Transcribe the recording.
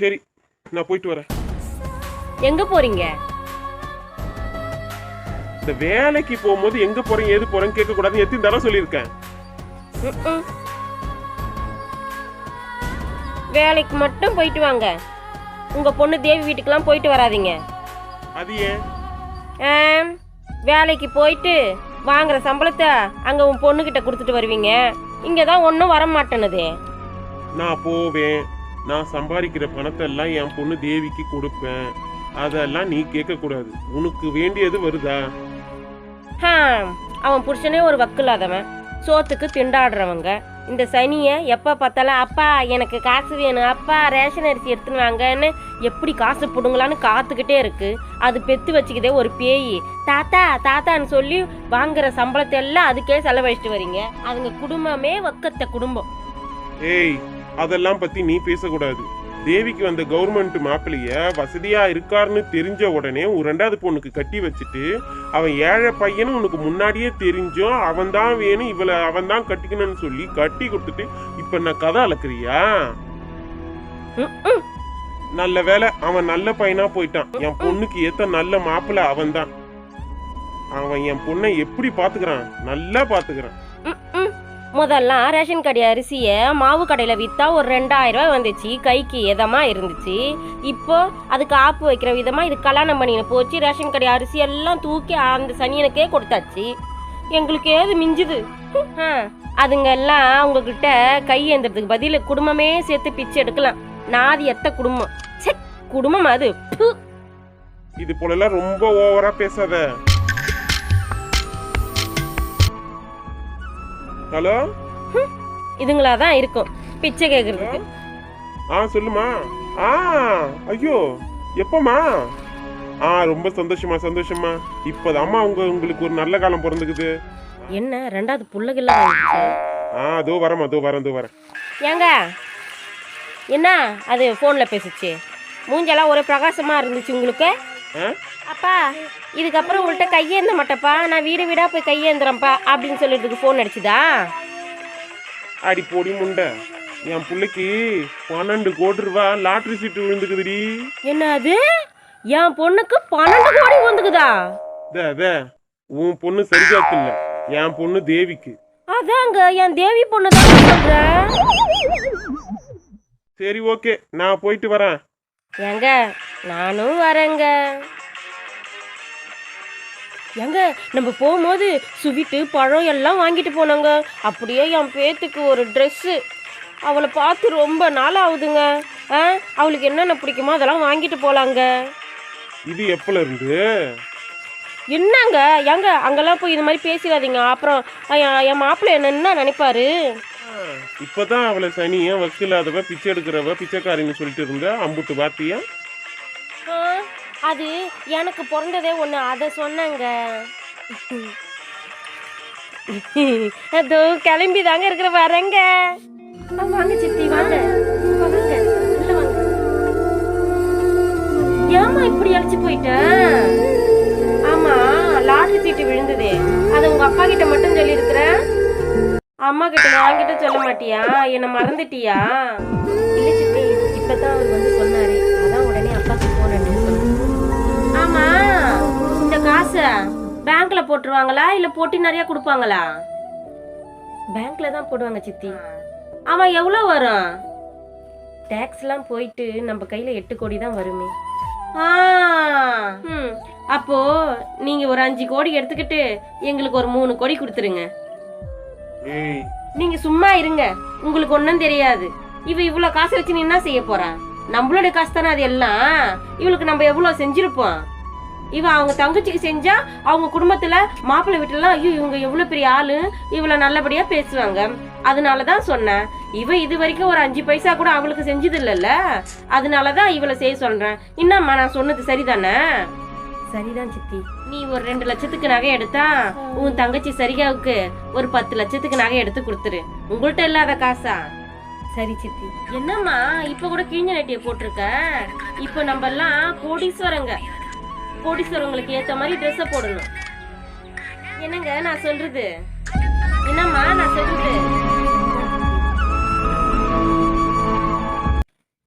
சரி நான் போயிட்டு வரேன். எங்க போறீங்க? இந்த வேலைக்கு போகும்போது எங்க போறேன் ஏது போறேன்னு கேட்க கூடாதுன்னு எத்தனை தடவை சொல்லியிருக்கேன். வேலைக்கு மட்டும் போயிட்டு வாங்க. உங்க பொண்ணு தேவி வீட்டுக்கெல்லாம் போயிட்டு வராதீங்க. அது ஏன்? ஆம், வேலைக்கு போயிட்டு வாங்குற சம்பளத்தை அங்க உன் பொண்ணுகிட்ட கொடுத்துட்டு வருவீங்க. இங்க தான் ஒன்றும் வர மாட்டேனுதே நான் போவேன். நான் சம்பாதிக்கிற பணத்தை எல்லாம் என் பொண்ணு தேவிக்கு கொடுப்பேன். அதெல்லாம் நீ கேட்க கூடாது உனக்கு வேண்டியது வருதா? அவன் புருஷனே ஒரு வக்கில்லாதவன். சோத்துக்கு திண்டாடுறவங்க. இந்த சனியை எப்போ பார்த்தாலும் அப்பா எனக்கு காசு வேணும். அப்பா ரேஷன் அரிசி எடுத்துன்னு வாங்கன்னு எப்படி காசு பிடுங்கலான்னு காத்துக்கிட்டே இருக்கு. அது பெத்து வச்சுக்கிதே ஒரு பேய். தாத்தா தாத்தான்னு சொல்லி வாங்குற சம்பளத்தை எல்லாம் அதுக்கே செலவழிச்சிட்டு வரீங்க. அதுங்க குடும்பமே வக்கத்த குடும்பம். ஏய் அதெல்லாம் பத்தி நீ பேசக்கூடாது. தேவிக்கு வந்த கவர்மெண்ட் மாப்பிளைய வசதியா இருக்காருன்னு தெரிஞ்ச உடனே ஒரு ரெண்டாவது பொண்ணுக்கு கட்டி வச்சுட்டு அவன் ஏழை பையனும் உனக்கு முன்னாடியே தெரிஞ்சும் அவன் தான் வேணும் இவளை அவன் தான் கட்டிக்கணும்னு சொல்லி கட்டி கொடுத்துட்டு இப்ப நான் கதை அளக்குறியா. நல்ல வேலை அவன் நல்ல பையனா போயிட்டான். என் பொண்ணுக்கு ஏத்த நல்ல மாப்பிள்ளை அவன் தான் அவன் என் பொண்ணை எப்படி பாத்துக்கிறான்? நல்லா பாத்துக்கிறான். முதல்லாம் ரேஷன் கடை அரிசியை மாவு கடையில் விற்றா ஒரு ரெண்டாயிரம் ரூபாய் வந்துச்சு. கைக்கு எதமா இருந்துச்சு. இப்போ அதுக்கு ஆப்பு வைக்கிற விதமாக இது கல்யாணம் பண்ணின போச்சு. ரேஷன் கடை அரிசி எல்லாம் தூக்கி அந்த சனியனுக்கே கொடுத்தாச்சு. எங்களுக்கு ஏது மிஞ்சுது? அதுங்க எல்லாம் உங்ககிட்ட கை ஏந்துறதுக்கு பதில் குடும்பமே சேர்த்து பிச்சை எடுக்கலாம். நாதி எத்த குடும்பம். ச்சே குடும்பம் அது. இது போல ரொம்ப ஓவரா பேசாத. ஹலோ? இதுங்களா தான் இருக்கும். பிச்சை கேட்கறதுக்கு ஆ சொல்லுமா. ஆ ஐயோ எப்பமா? ஆ ரொம்ப சந்தோஷமா சந்தோஷமா. இப்போதாம்மா உங்க உங்களுக்கு ஒரு நல்ல காலம் பிறந்துக்குது. என்ன ரெண்டாவது புள்ளகில்ல ஆ அதோ வரேம்மா அதோ வரேன் அதோ வரேன். ஏங்க என்ன அது ஃபோனில் பேசுச்சு? மூஞ்செல்லாம் ஒரே பிரகாசமாக இருந்துச்சு உங்களுக்கு? ஆ? அப்பா இதுக்கப்புறம் உங்கள்கிட்ட கையேந்த மாட்டேப்பா. நான் வீடு வீடாக போய் கையேந்துறேன்ப்பா அப்படின்னு சொல்லிட்டு ஃபோன் அடிச்சுதா? அடி பொடி முண்டை. என் பிள்ளைக்கு பன்னெண்டு கோடி ரூபா லாட்ரி சீட்டு விழுந்துக்குதுடி. என்ன அது? என் பொண்ணுக்கு பன்னெண்டு கோடி வந்துக்குதா தே உன் பொண்ணு சரிகாத்து இல்ல. என் பொண்ணு தேவிக்கு. அதாங்க என் தேவி பொண்ணு தான் சரி ஓகே. நான் போயிட்டு வரேன். ஏங்க நானும் வரேங்க. ஏங்க நம்ம போகும்போது சுவிட்டு பழம் எல்லாம் வாங்கிட்டு போனோங்க. அப்படியே என் பேத்துக்கு ஒரு ட்ரெஸ்ஸு அவளை பார்த்து ரொம்ப நாள் ஆகுதுங்க. ஆ அவளுக்கு என்னென்ன பிடிக்குமோ அதெல்லாம் வாங்கிட்டு போகலாங்க இது எப்பல இருந்து? என்னங்க ஏங்க அங்கெல்லாம் போய் இது மாதிரி பேசிடாதீங்க. அப்புறம் என் என் மாப்பிள்ளை என்ன நினைப்பாரு? இப்பதான் அவளை சனிய வக்கில்லாதவ பிச்சை எடுக்கிறவ பிச்சைக்காரின்னு சொல்லிட்டு இருந்த அம்புட்டு வார்த்தையா ஆ, அது எனக்கு பிறந்ததே ஒன்று அதை சொன்னாங்க. அதோ கிளம்பி தாங்க இருக்கிற வரேங்க வாங்க சித்தி வாங்க. வாங்க. ஏமா இப்படி அழைச்சி போயிட்டேன் ஆமா லாட்ரி சீட்டு விழுந்ததே. அதை உங்க அப்பா கிட்ட மட்டும் சொல்லியிருக்கிற? அம்மா கிட்ட நான் கிட்ட சொல்ல மாட்டியா? என்ன மறந்துட்டியா? இல்ல சித்தி இப்பதான் அவர் வந்து பேங்க்ல போட்டுருவாங்களா? இல்ல போட்டி நிறைய கொடுப்பாங்களா? பேங்க்ல தான் போடுவாங்க சித்தி. ஆமா எவ்வளவு வரும்? டேக்ஸ்லாம் போயிட்டு நம்ம கையில எட்டு கோடி தான் வருமே. அப்போ நீங்க ஒரு அஞ்சு கோடி எடுத்துக்கிட்டு எங்களுக்கு ஒரு மூணு கோடி கொடுத்துருங்க. நீங்க சும்மா இருங்க. உங்களுக்கு ஒன்றும் தெரியாது. இவ இவ்வளோ காசு வச்சு நீ என்ன செய்ய போறா? நம்மளோட காசு தானே அது எல்லாம்? இவளுக்கு நம்ம எவ்வளோ செஞ்சிருப்போம்? இவ அவங்க தங்கச்சிக்கு செஞ்சா அவங்க குடும்பத்துல மாப்பிள்ளை வீட்டுலாம் ஐயோ இவங்க எவ்வளவு பெரிய ஆளு? இவள நல்லபடியா பேசுவாங்க. அதனால தான் சொன்னேன். இவ இது வரைக்கும் ஒரு அஞ்சு பைசா கூட அவளுக்கு செஞ்சது இல்லைல்ல அதனால தான் இவளை செய்ய சொல்றேன். என்னம்மா நான் சொன்னது சரிதானே? சரிதான் சித்தி. நீ ஒரு ரெண்டு லட்சத்துக்கு நகை எடுத்தா உன் தங்கச்சி சரிகாவுக்கு ஒரு பத்து லட்சத்துக்கு நகை எடுத்து கொடுத்துரு. உங்கள்ட்ட இல்லாத காசா? சரி சித்தி. என்னம்மா இப்ப கூட கிழிஞ்ச நட்டிய போட்டிருக்க? இப்போ நம்ம எல்லாம் கோடீஸ்வரங்க. கோடீஸ்வரவங்களுக்கு ஏற்ற மாதிரி ட்ரெஸ்ஸை போடணும். என்னங்க நான் சொல்றது? என்னம்மா நான் சொல்றது?